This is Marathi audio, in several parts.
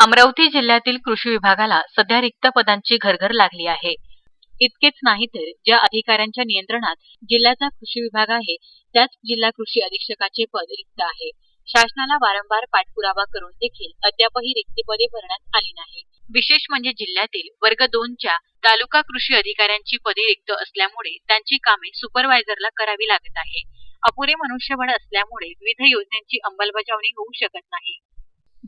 अमरावती जिल्ह्यातील कृषी विभागाला सध्या रिक्त पदांची घरघर लागली आहे. इतकेच नाही तर ज्या अधिकाऱ्यांच्या नियंत्रणात जिल्ह्याचा कृषी विभाग आहे त्याच जिल्हा कृषी अधीक्षकाचे पद रिक्त आहे. शासनाला वारंवार पाठपुरावा करून देखील अद्यापही रिक्त पदे भरण्यात आली नाही. विशेष म्हणजे जिल्ह्यातील वर्ग दोनच्या तालुका कृषी अधिकाऱ्यांची पदे रिक्त असल्यामुळे त्यांची कामे सुपरवायझरला करावी लागत आहे. अपुरे मनुष्यबळ असल्यामुळे विविध योजनांची अंमलबजावणी होऊ शकत नाही.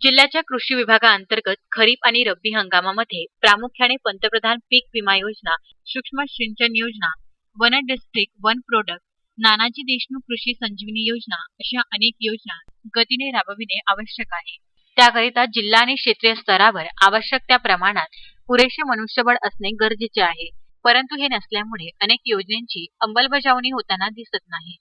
जिल्ह्याच्या कृषी विभागाअंतर्गत खरीप आणि रब्बी हंगामामध्ये प्रामुख्याने पंतप्रधान पीक विमा योजना सूक्ष्म सिंचन योजना one district one product Nanaji Deshmukh Krishi Sanjivani Yojana अशा अनेक योजना गतीने राबविणे आवश्यक आहे. त्याकरिता जिल्हा आणि क्षेत्रीय स्तरावर आवश्यक त्या प्रमाणात पुरेसे मनुष्यबळ असणे गरजेचे आहे. परंतु हे नसल्यामुळे अनेक योजनांची अंमलबजावणी होताना दिसत नाही.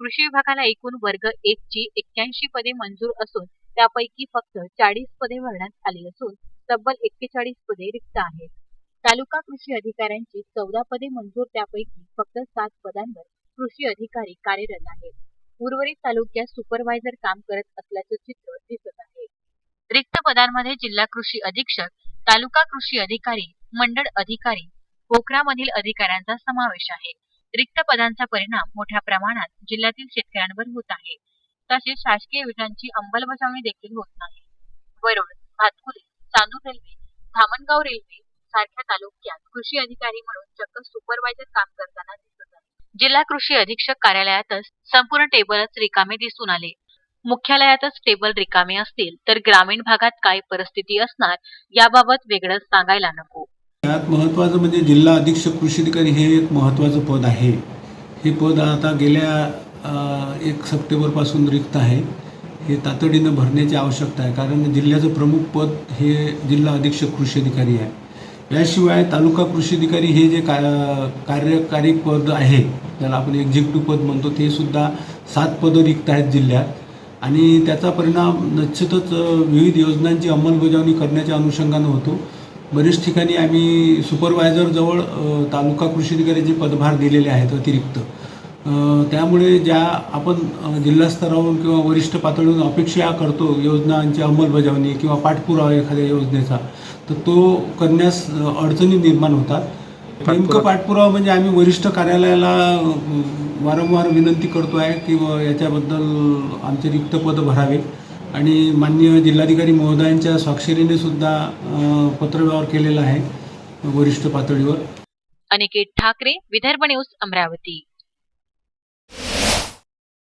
कृषी विभागाला एकूण वर्ग एक ची एक्क्याऐंशी पदे मंजूर असून त्यापैकी फक्त चाळीस पदे भरण्यात आली असून तब्बल एक्केचाळीस पदे रिक्त आहेत. तालुका कृषी अधिकाऱ्यांची चौदा पदे मंजूर त्यापैकी फक्त सात पदांवर कृषी अधिकारी कार्यरत आहेत. उर्वरित तालुक्यात सुपरवायझर काम करत असल्याचं चित्र दिसत आहे. रिक्त पदांमध्ये जिल्हा कृषी अधीक्षक तालुका कृषी अधिकारी मंडळ अधिकारी पोखरामधील अधिकाऱ्यांचा समावेश आहे. रिक्त पदांचा परिणाम मोठ्या प्रमाणात जिल्ह्यातील शेतकऱ्यांवर होत आहे. तसेच शासकीय योजनांची अंमलबजावणी देखील होत नाही. वरोड भातकुले चांदूर रेल्वे धामणगाव रेल्वे सारख्या तालुक्यात कृषी अधिकारी म्हणून चक्क सुपरवायझर काम करताना दिसत आहे. जिल्हा कृषी अधीक्षक कार्यालयातच संपूर्ण टेबलच रिकामे दिसून आले. मुख्यालयातच टेबल रिकामे असतील तर ग्रामीण भागात काय परिस्थिती असणार याबाबत वेगळंच सांगायला नको. त्यात महत्त्वाचं म्हणजे जिल्हा अधीक्षक कृषी अधिकारी हे एक महत्त्वाचं पद आहे. हे पद आता गेल्या एक सप्टेंबरपासून रिक्त आहे. हे तातडीनं भरण्याची आवश्यकता आहे. कारण जिल्ह्याचं प्रमुख पद हे जिल्हा अधीक्षक कृषी अधिकारी आहे. याशिवाय तालुका कृषी अधिकारी हे जे का कार्यकारी पद आहे ज्याला आपण एक्झिक्युटिव्ह पद म्हणतो ते सुद्धा सात पदं रिक्त आहेत जिल्ह्यात. आणि त्याचा परिणाम निश्चितच विविध योजनांची अंमलबजावणी करण्याच्या अनुषंगानं होतो. बरेच ठिकाणी आम्ही सुपरवायझरजवळ तालुका कृषी अधिकाऱ्याचे पदभार दिलेले आहेत अतिरिक्त. त्यामुळे ज्या आपण अ, जिल्हा स्तरावरून किंवा वरिष्ठ पातळीवरून अपेक्षा करतो योजनांची अंमलबजावणी किंवा पाठपुरावा एखाद्या योजनेचा तर तो करण्यास अडचणी निर्माण होतात. नेमकं पाठपुरावा. म्हणजे आम्ही वरिष्ठ कार्यालयाला वारंवार विनंती करतो आहे की याच्याबद्दल आमचे रिक्त पद भरावे. आणि माननीय जिल्हाधिकारी महोदयांच्या स्वाक्षरीने सुद्धा पत्रव्यवहार केलेला आहे वरिष्ठ पातळीवर. अनिकेत ठाकरे विदर्भ न्यूज अमरावती.